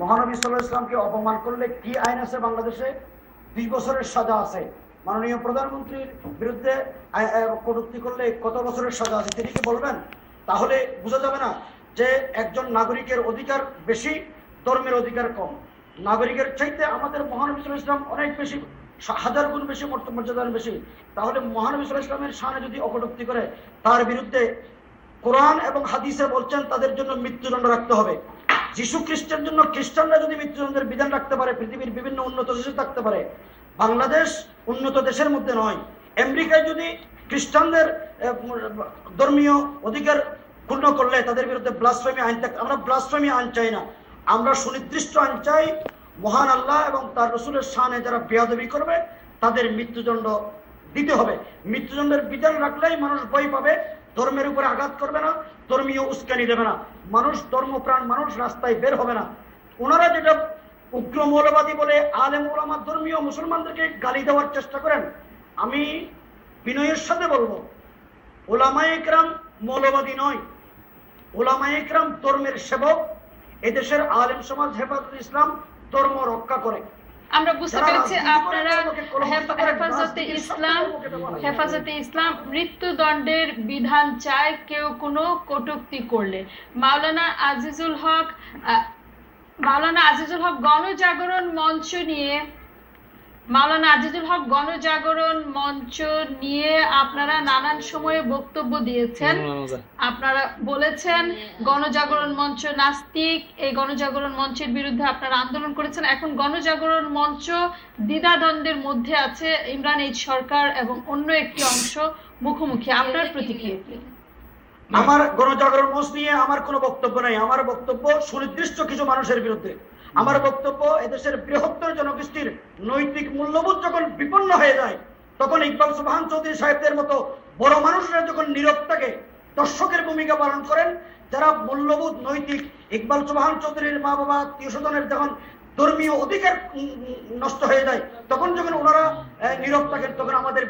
মহানবী সাল্লাহ ইসলামকে অপমান করলে কি আইন আছে বাংলাদেশে? বিশ বছরের সাজা আছে। মাননীয় প্রধানমন্ত্রীর বিরুদ্ধে কটূক্তি করলে কত বছরের সাজা আছে তিনি কি বলবেন? তাহলে বোঝা যাবে না যে একজন নাগরিকের অধিকার বেশি, ধর্মের অধিকার কম। নাগরিকের চাইতে আমাদের মহানবী ইসলাম অনেক বেশি, হাজার গুণ বেশি, মর্যাদার বেশি। তাহলে মহানবী সাল্লাহ ইসলামের সামনে যদি অকটূক্তি করে, তার বিরুদ্ধে কোরআন এবং হাদিসে বলছেন তাদের জন্য মৃত্যুদণ্ড রাখতে হবে। যিশু খ্রিস্টের জন্য খ্রিস্টানরা যদি মৃত্যুদণ্ডের বিধান রাখতে পারে, পৃথিবীর বিভিন্ন উন্নত দেশে থাকতে পারে, বাংলাদেশ উন্নত দেশের মধ্যে নয়। আমেরিকায় যদি খ্রিস্টানদের ধর্মীয় অধিকার পূর্ণ করলে, তাদের বিরুদ্ধে ব্লাসফেমি আইন থাকতে আমরা ব্লাসফেমি আইন চাই না। আমরা সুনির্দিষ্ট আইন চাই, মহান আল্লাহ এবং তার রসুলের সানে যারা বেয়াদবি করবে, তাদের মৃত্যুদণ্ড দিতে হবে। মৃত্যুদণ্ডের বিধান রাখলেই মানুষ ভয় পাবে ধর্মের উপরে আঘাত করবে না, ধর্মীয় উস্কানি দেবে না। মানুষ, ধর্মপ্রাণ মানুষ রাস্তায় বের হবে না। ওনারা যেটা উগ্র মৌলবাদী বলে আলেম ওলামা ধর্মীয় মুসলমানদেরকে গালি দেওয়ার চেষ্টা করেন, আমি বিনয়ের সাথে বলব ওলামায়ে একরাম মৌলবাদী নয়। ওলামায়ে একরাম ধর্মের সেবক, এদেশের আলেম সমাজ হেফাজত ইসলাম ধর্ম রক্ষা করে। আমরা বুঝতে পেরেছি আপনারা হেফাজতে ইসলাম। হেফাজতে ইসলাম মৃত্যুদণ্ডের বিধান চায় কেউ কোনো কটুক্তি করলে মাওলানা আজিজুল হক মাওলানা আজিজুল হক গণজাগরণ মঞ্চ নিয়ে মাওলানা আজিজুল হক গণজাগরণ মঞ্চ নিয়ে আপনারা নানান সময়ে বক্তব্য দিয়েছেন। আপনারা বলেছেন গণজাগরণ মঞ্চ নাস্তিক এই গণজাগরণ মঞ্চের বিরুদ্ধে আপনারা আন্দোলন করেছেন। এখন গণজাগরণ মঞ্চ দ্বিধাদ্বন্দ্বের মধ্যে আছে ইমরান এইচ সরকার এবং অন্য একটি অংশ মুখোমুখি। আপনার প্রতিক্রিয়া কি? আমার গণজাগরণ মঞ্চ নিয়ে আমার কোনো বক্তব্য নাই। আমার বক্তব্য সুনির্দিষ্ট কিছু মানুষের বিরুদ্ধে। আমার বক্তব্য এদেশের বৃহত্তর জনগোষ্ঠীর নৈতিক মূল্যবোধ যখন বিপন্ন হয়ে যায়, তখন ইকবাল সুবহান চৌধুরী সাহেবদের মতো বড় মানুষরা যখন নীরব থাকে, দর্শকের ভূমিকা পালন করেন, যারা মূল্যবোধ, নৈতিক ইকবাল সুবহান চৌধুরীর মা বাবা আত্মীয় স্বজনের যখন ধর্মীয় অধিকার নষ্ট হয়ে যায়, তখন যখন ওনারা নীরব থাকেন, তখন আমাদের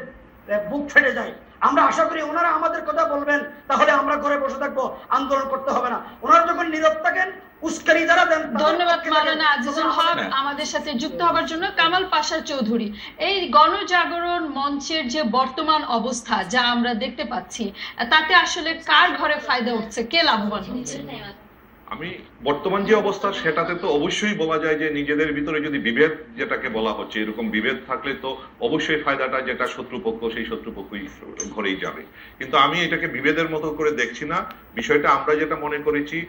বুক ফেটে যায়। আমরা আশা করি ওনারা আমাদের কথা বলবেন, তাহলে আমরা ঘরে বসে থাকব, আন্দোলন করতে হবে না। ওনারা নীরব থাকেন উস্কানি যারা দেন ধন্যবাদ মাওলানা আজিজুল হক আমাদের- আমাদের সাথে যুক্ত হবার জন্য। কামাল পাশা চৌধুরী এই গণজাগরণ মঞ্চের যে বর্তমান অবস্থা যা আমরা দেখতে পাচ্ছি তাতে আসলে কার ঘরে ফায়দা উঠছে? কে লাভবান হচ্ছে? আমি বর্তমান যে অবস্থা সেটাতে তো অবশ্যই বলা যায় যে নিজেদের ভিতরে যদি বিভেদ যেটাকে বলা হচ্ছে এরকম বিভেদ থাকলে তো অবশ্যই ফায়দাটা যেটা শত্রুপক্ষ সেই শত্রুপক্ষই ঘরেই যাবে। কিন্তু আমি এটাকে বিভেদের মতো করে দেখছি না। বিষয়টা আমরা যেটা মনে করেছি